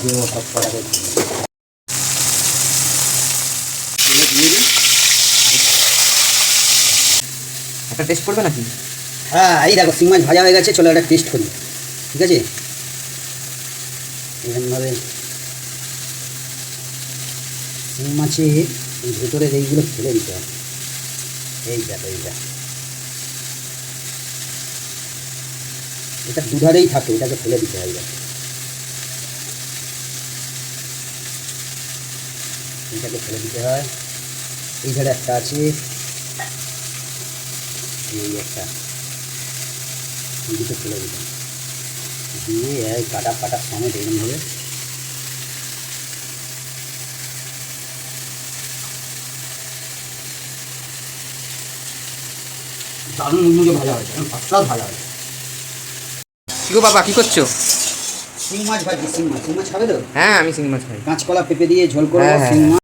দিয়ে সব করে। একটা টেস্ট করবে নাকি? হ্যাঁ এই দেখো শিং মাছ ভাজা হয়ে গেছে চলো একটা টেস্ট করি ঠিক আছে? এরকমভাবে শিং মাছের ভেতরের এইগুলো ফেলে দিতে হবে এই দেখো এইটা এটা দুধারেই থাকে এটাকে ফেলে দিতে হয় দেখো এইটাকে ফেলে দিতে হয়। এই ধারে একটা আছে। এই একটা। দুটো ফেলে দিলাম। দিয়ে এই কাটা কাটা সমেত এরকমভাবে দারুণ মুখে ভাজা হয়েছে। একদম ফার্স্ট ভাজা হয়েছে। কি গো বাবা কি করছ? শিং মাছ ভাজি শিং মাছ। শিং মাছ খাবে তো? হ্যাঁ আমি শিঙি মাছ খাই। কাঁচকলা পেঁপে দিয়ে ঝোল করব হ্যাঁ, হ্যাঁ, শিং হ্যাঁ। মাছ।